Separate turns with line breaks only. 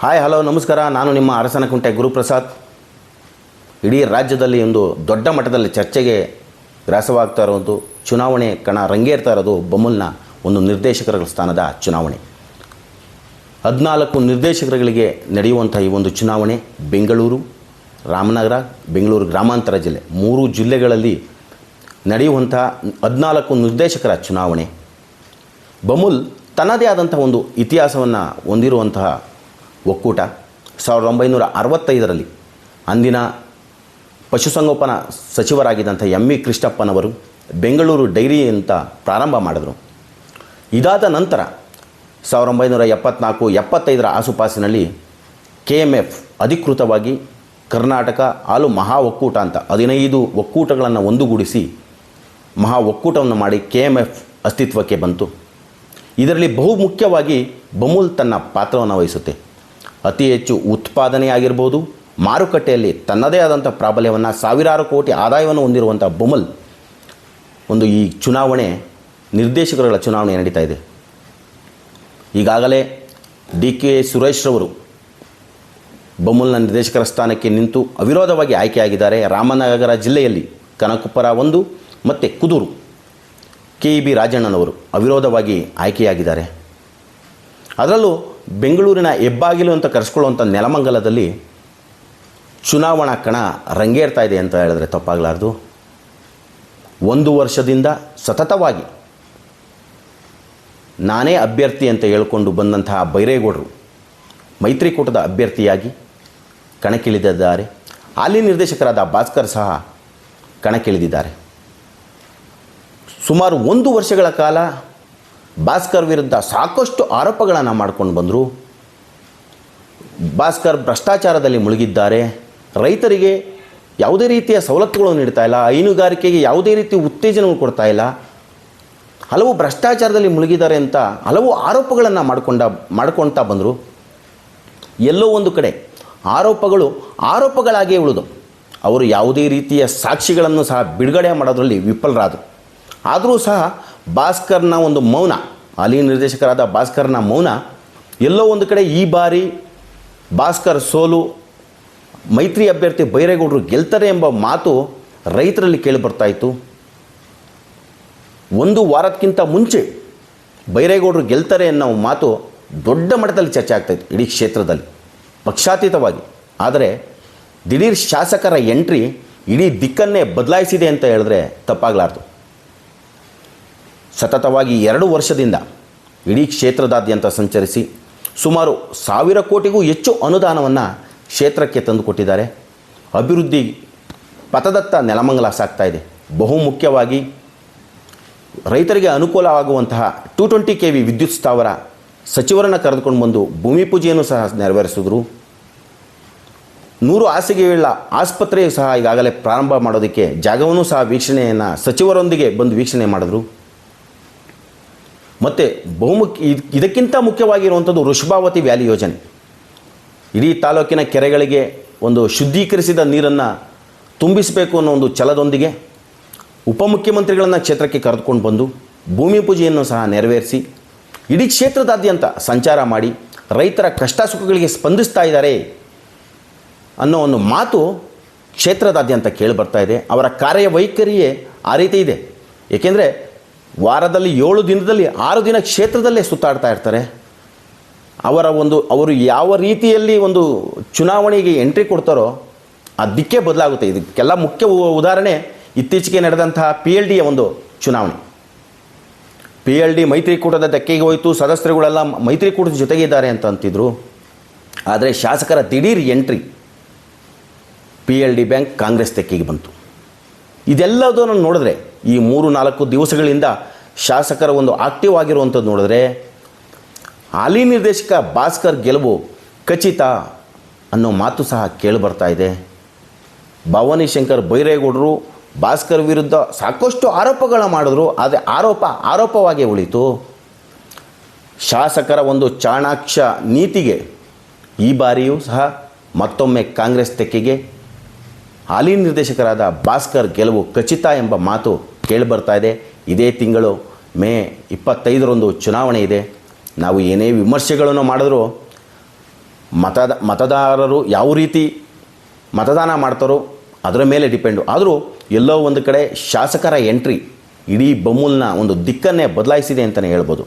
Hi hello ನಮಸ್ಕಾರ. ನಾನು ನಿಮ್ಮ ಅರಸನಕುಂಟೆ ಗುರುಪ್ರಸಾದ್. ಇಡೀ ರಾಜ್ಯದಲ್ಲಿ ಒಂದು ದೊಡ್ಡ ಮಟ್ಟದಲ್ಲಿ ಚರ್ಚೆಗೆ ಗ್ರಾಸವಾಗ್ತಾ ಇರೋದು ಚುನಾವಣೆ ಕಣ ರಂಗೇರ್ತಾ ಇರೋದು ಬೊಮ್ಮಲ್ನ ಒಂದು ನಿರ್ದೇಶಕರ ಸ್ಥಾನದ ಚುನಾವಣೆ. ಹದಿನಾಲ್ಕು ನಿರ್ದೇಶಕರುಗಳಿಗೆ ನಡೆಯುವಂಥ ಈ ಒಂದು ಚುನಾವಣೆ ಬೆಂಗಳೂರು, ರಾಮನಗರ, ಬೆಂಗಳೂರು ಗ್ರಾಮಾಂತರ ಜಿಲ್ಲೆ ಮೂರು ಜಿಲ್ಲೆಗಳಲ್ಲಿ ನಡೆಯುವಂಥ ಹದಿನಾಲ್ಕು ನಿರ್ದೇಶಕರ ಚುನಾವಣೆ. ಬಮುಲ್ ತನ್ನದೇ ಆದಂಥ ಒಂದು ಇತಿಹಾಸವನ್ನು ಹೊಂದಿರುವಂತಹ ಒಕ್ಕೂಟ ಸಾವಿರದ ಒಂಬೈನೂರ ಅರವತ್ತೈದರಲ್ಲಿ ಅಂದಿನ ಪಶುಸಂಗೋಪನಾ ಸಚಿವರಾಗಿದ್ದಂಥ ಎಂ ಇ ಕೃಷ್ಣಪ್ಪನವರು ಬೆಂಗಳೂರು ಡೈರಿ ಅಂತ ಪ್ರಾರಂಭ ಮಾಡಿದರು. ಇದಾದ ನಂತರ ಸಾವಿರದ ಒಂಬೈನೂರ ಎಪ್ಪತ್ನಾಲ್ಕು ಎಪ್ಪತ್ತೈದರ ಆಸುಪಾಸಿನಲ್ಲಿ ಕೆ ಎಂ ಎಫ್ ಅಧಿಕೃತವಾಗಿ ಕರ್ನಾಟಕ ಹಾಲು ಮಹಾ ಒಕ್ಕೂಟ ಅಂತ ಹದಿನೈದು ಒಕ್ಕೂಟಗಳನ್ನು ಒಂದುಗೂಡಿಸಿ ಮಹಾ ಒಕ್ಕೂಟವನ್ನು ಮಾಡಿ ಕೆ ಎಂ ಎಫ್ ಅಸ್ತಿತ್ವಕ್ಕೆ ಬಂತು. ಇದರಲ್ಲಿ ಬಹುಮುಖ್ಯವಾಗಿ ಬಮೂಲ್ ತನ್ನ ಪಾತ್ರವನ್ನು ವಹಿಸುತ್ತೆ. ಅತಿ ಹೆಚ್ಚು ಉತ್ಪಾದನೆ ಆಗಿರ್ಬೋದು ಮಾರುಕಟ್ಟೆಯಲ್ಲಿ ತನ್ನದೇ ಆದಂಥ ಪ್ರಾಬಲ್ಯವನ್ನು ಸಾವಿರಾರು ಕೋಟಿ ಆದಾಯವನ್ನು ಹೊಂದಿರುವಂಥ ಬೊಮಲ್ ಒಂದು ಈ ಚುನಾವಣೆ, ನಿರ್ದೇಶಕರುಗಳ ಚುನಾವಣೆ ನಡೀತಾ ಇದೆ. ಈಗಾಗಲೇ ಡಿ ಕೆ ಸುರೇಶ್ರವರು ಬೊಮ್ಮಲ್ನ ನಿರ್ದೇಶಕರ ಸ್ಥಾನಕ್ಕೆ ನಿಂತು ಅವಿರೋಧವಾಗಿ ಆಯ್ಕೆಯಾಗಿದ್ದಾರೆ. ರಾಮನಗರ ಜಿಲ್ಲೆಯಲ್ಲಿ ಕನಕಪುರ ಒಂದು ಮತ್ತು ಕುದೂರು ಕೆ ಇ ಬಿ ರಾಜಣ್ಣನವರು ಅವಿರೋಧವಾಗಿ ಆಯ್ಕೆಯಾಗಿದ್ದಾರೆ. ಅದರಲ್ಲೂ ಬೆಂಗಳೂರಿನ ಹೆಬ್ಬಾಗಿಲು ಅಂತ ಕರೆಸ್ಕೊಳ್ಳುವಂಥ ನೆಲಮಂಗಲದಲ್ಲಿ ಚುನಾವಣಾ ಕಣ ರಂಗೇರ್ತಾ ಇದೆ ಅಂತ ಹೇಳಿದ್ರೆ ತಪ್ಪಾಗಲಾರ್ದು. ಒಂದು ವರ್ಷದಿಂದ ಸತತವಾಗಿ ನಾನೇ ಅಭ್ಯರ್ಥಿ ಅಂತ ಹೇಳಿಕೊಂಡು ಬಂದಂತಹ ಬೈರೇಗೌಡರು ಮೈತ್ರಿಕೂಟದ ಅಭ್ಯರ್ಥಿಯಾಗಿ ಕಣಕ್ಕಿಳಿದಿದ್ದಾರೆ. ಅಲ್ಲಿ ನಿರ್ದೇಶಕರಾದ ಭಾಸ್ಕರ್ ಸಹ ಕಣಕ್ಕಿಳಿದಿದ್ದಾರೆ. ಸುಮಾರು ಒಂದು ವರ್ಷಗಳ ಕಾಲ ಭಾಸ್ಕರ್ ವಿರುದ್ಧ ಸಾಕಷ್ಟು ಆರೋಪಗಳನ್ನು ಮಾಡ್ಕೊಂಡು ಬಂದರು. ಭಾಸ್ಕರ್ ಭ್ರಷ್ಟಾಚಾರದಲ್ಲಿ ಮುಳುಗಿದ್ದಾರೆ. ರೈತರಿಗೆ ಯಾವುದೇ ರೀತಿಯ ಸವಲತ್ತುಗಳನ್ನು ನೀಡ್ತಾ ಇಲ್ಲ. ಹೈನುಗಾರಿಕೆಗೆ ಯಾವುದೇ ರೀತಿ ಉತ್ತೇಜನವನ್ನು ಕೊಡ್ತಾ ಇಲ್ಲ. ಹಲವು ಭ್ರಷ್ಟಾಚಾರದಲ್ಲಿ ಮುಳುಗಿದ್ದಾರೆ ಅಂತ ಹಲವು ಆರೋಪಗಳನ್ನು ಮಾಡಿಕೊಂಡ ಮಾಡ್ಕೊಳ್ತಾ ಬಂದರು. ಎಲ್ಲೋ ಒಂದು ಕಡೆ ಆರೋಪಗಳು ಆರೋಪಗಳಾಗಿಯೇ ಉಳಿದು ಅವರು ಯಾವುದೇ ರೀತಿಯ ಸಾಕ್ಷಿಗಳನ್ನು ಸಹ ಬಿಡುಗಡೆ ಮಾಡೋದರಲ್ಲಿ ವಿಫಲರಾದರು. ಆದರೂ ಸಹ ಭಾಸ್ಕರ್ನ ಒಂದು ಮೌನ, ಹಾಲಿ ನಿರ್ದೇಶಕರಾದ ಭಾಸ್ಕರ್ನ ಮೌನ, ಎಲ್ಲೋ ಒಂದು ಕಡೆ ಈ ಬಾರಿ ಭಾಸ್ಕರ್ ಸೋಲು, ಮೈತ್ರಿ ಅಭ್ಯರ್ಥಿ ಬೈರೇಗೌಡರು ಗೆಲ್ತಾರೆ ಎಂಬ ಮಾತು ರೈತರಲ್ಲಿ ಕೇಳಿಬರ್ತಾ ಇತ್ತು. ಒಂದು ವಾರಕ್ಕಿಂತ ಮುಂಚೆ ಬೈರೇಗೌಡರು ಗೆಲ್ತಾರೆ ಅನ್ನೋ ಮಾತು ದೊಡ್ಡ ಮಟ್ಟದಲ್ಲಿ ಚರ್ಚೆ ಆಗ್ತಾಯಿತ್ತು ಇಡೀ ಕ್ಷೇತ್ರದಲ್ಲಿ, ಪಕ್ಷಾತೀತವಾಗಿ. ಆದರೆ ದಿಢೀರ್ ಶಾಸಕರ ಎಂಟ್ರಿ ಇಡೀ ದಿಕ್ಕನ್ನೇ ಬದಲಾಯಿಸಿದೆ ಅಂತ ಹೇಳಿದ್ರೆ ತಪ್ಪಾಗಲಾರ್ದು. ಸತತವಾಗಿ ಎರಡು ವರ್ಷದಿಂದ ಇಡೀ ಕ್ಷೇತ್ರದಾದ್ಯಂತ ಸಂಚರಿಸಿ ಸುಮಾರು ಸಾವಿರ ಕೋಟಿಗೂ ಹೆಚ್ಚು ಅನುದಾನವನ್ನು ಕ್ಷೇತ್ರಕ್ಕೆ ತಂದುಕೊಟ್ಟಿದ್ದಾರೆ ಅಭಿವೃದ್ಧಿ ಪಥದತ್ತ ನೆಲಮಂಗಲ ಸಾಗ್ತಾ ಇದೆ. ಬಹುಮುಖ್ಯವಾಗಿ ರೈತರಿಗೆ ಅನುಕೂಲವಾಗುವಂತಹ ಟು ಟ್ವೆಂಟಿ ಕೆ ವಿ ವಿದ್ಯುತ್ ಸ್ಥಾವರ ಸಚಿವರನ್ನು ಕರೆದುಕೊಂಡು ಬಂದು ಭೂಮಿ ಪೂಜೆಯನ್ನು ಸಹ ನೆರವೇರಿಸಿದ್ರು. ನೂರು ಹಾಸಿಗೆಗಳ ಆಸ್ಪತ್ರೆಯು ಸಹ ಈಗಾಗಲೇ ಪ್ರಾರಂಭ ಮಾಡೋದಕ್ಕೆ ಜಾಗವನ್ನು ಸಹ ವೀಕ್ಷಣೆಯನ್ನು ಸಚಿವರೊಂದಿಗೆ ಬಂದು ವೀಕ್ಷಣೆ ಮಾಡಿದ್ರು. ಮತ್ತು ಬಹುಮುಖ್ಯ ಇದ್- ಇದಕ್ಕಿಂತ ಮುಖ್ಯವಾಗಿರುವಂಥದ್ದು ವೃಷಭಾವತಿ ವ್ಯಾಲಿ ಯೋಜನೆ. ಇಡೀ ತಾಲೂಕಿನ ಕೆರೆಗಳಿಗೆ ಒಂದು ಶುದ್ಧೀಕರಿಸಿದ ನೀರನ್ನು ತುಂಬಿಸಬೇಕು ಅನ್ನೋ ಒಂದು ಛಲದೊಂದಿಗೆ ಉಪಮುಖ್ಯಮಂತ್ರಿಗಳನ್ನು ಕ್ಷೇತ್ರಕ್ಕೆ ಕರೆದುಕೊಂಡು ಬಂದು ಭೂಮಿ ಪೂಜೆಯನ್ನು ಸಹ ನೆರವೇರಿಸಿ ಇಡೀ ಕ್ಷೇತ್ರದಾದ್ಯಂತ ಸಂಚಾರ ಮಾಡಿ ರೈತರ ಕಷ್ಟ ಸುಖಗಳಿಗೆ ಸ್ಪಂದಿಸ್ತಾ ಇದ್ದಾರೆ ಅನ್ನೋ ಒಂದು ಮಾತು ಕ್ಷೇತ್ರದಾದ್ಯಂತ ಕೇಳಿ ಬರ್ತಾ ಇದೆ. ಅವರ ಕಾರ್ಯವೈಖರಿಯೇ ಆ ರೀತಿ ಇದೆ. ಏಕೆಂದರೆ ವಾರದಲ್ಲಿ ಏಳು ದಿನದಲ್ಲಿ, ಆರು ದಿನ ಕ್ಷೇತ್ರದಲ್ಲೇ ಸುತ್ತಾಡ್ತಾ ಇರ್ತಾರೆ. ಅವರ ಒಂದು, ಅವರು ಯಾವ ರೀತಿಯಲ್ಲಿ ಒಂದು ಚುನಾವಣೆಗೆ ಎಂಟ್ರಿ ಕೊಡ್ತಾರೋ ಆ ದಿಕ್ಕೇ ಬದಲಾಗುತ್ತೆ. ಇದಕ್ಕೆಲ್ಲ ಮುಖ್ಯ ಉದಾಹರಣೆ ಇತ್ತೀಚೆಗೆ ನಡೆದಂತಹ ಪಿ ಎಲ್ ಡಿಯ ಒಂದು ಚುನಾವಣೆ. ಪಿ ಎಲ್ ಡಿ ಮೈತ್ರಿಕೂಟದ ಧಕ್ಕೆಗೆ ಹೋಯಿತು, ಸದಸ್ಯರುಗಳೆಲ್ಲ ಮೈತ್ರಿಕೂಟದ ಜೊತೆಗೆ ಇದ್ದಾರೆ ಅಂತ ಅಂತಿದ್ರು. ಆದರೆ ಶಾಸಕರ ದಿಢೀರ್ entry P L D bank Congress ತೆಕ್ಕೆಗೆ ಬಂತು. ಇದೆಲ್ಲದನ್ನು ನೋಡಿದ್ರೆ ಈ ಮೂರು ನಾಲ್ಕು ದಿವಸಗಳಿಂದ ಶಾಸಕರ ಒಂದು ಆಕ್ಟಿವ್ ಆಗಿರುವಂಥದ್ದು ನೋಡಿದ್ರೆ, ಹಾಲಿ ನಿರ್ದೇಶಕ ಭಾಸ್ಕರ್ ಗೆಲುವು ಖಚಿತ ಅನ್ನೋ ಮಾತು ಸಹ ಕೇಳಿಬರ್ತಾ ಇದೆ. ಭವಾನಿ ಶಂಕರ್ ಬೈರೇಗೌಡರು ಭಾಸ್ಕರ್ ವಿರುದ್ಧ ಸಾಕಷ್ಟು ಆರೋಪಗಳ ಮಾಡಿದ್ರು, ಆದರೆ ಆರೋಪ ಆರೋಪವಾಗಿ ಉಳಿತು ಶಾಸಕರ ಒಂದು ಚಾಣಾಕ್ಷ ನೀತಿಗೆ ಈ ಬಾರಿಯೂ ಸಹ ಮತ್ತೊಮ್ಮೆ ಕಾಂಗ್ರೆಸ್ ತೆಕ್ಕೆಗೆ ಹಾಲಿ ನಿರ್ದೇಶಕರಾದ ಭಾಸ್ಕರ್ ಗೆಲುವು ಖಚಿತ ಎಂಬ ಮಾತು ಕೇಳಿಬರ್ತಾ ಇದೆ. ಇದೇ ತಿಂಗಳು ಮೇ ಇಪ್ಪತ್ತೈದರಂದು ಚುನಾವಣೆ ಇದೆ. ನಾವು ಏನೇ ವಿಮರ್ಶೆಗಳನ್ನು ಮಾಡಿದ್ರೂ ಮತದ, ಮತದಾರರು ಯಾವ ರೀತಿ ಮತದಾನ ಮಾಡ್ತಾರೋ ಅದರ ಮೇಲೆ ಡಿಪೆಂಡು. ಆದರೂ ಎಲ್ಲೋ ಒಂದು ಕಡೆ ಶಾಸಕರ ಎಂಟ್ರಿ ಇಡೀ ಬೊಮ್ಮಲ್ನ ಒಂದು ದಿಕ್ಕನ್ನೇ ಬದಲಾಯಿಸಿದೆ ಅಂತಲೇ ಹೇಳ್ಬೋದು.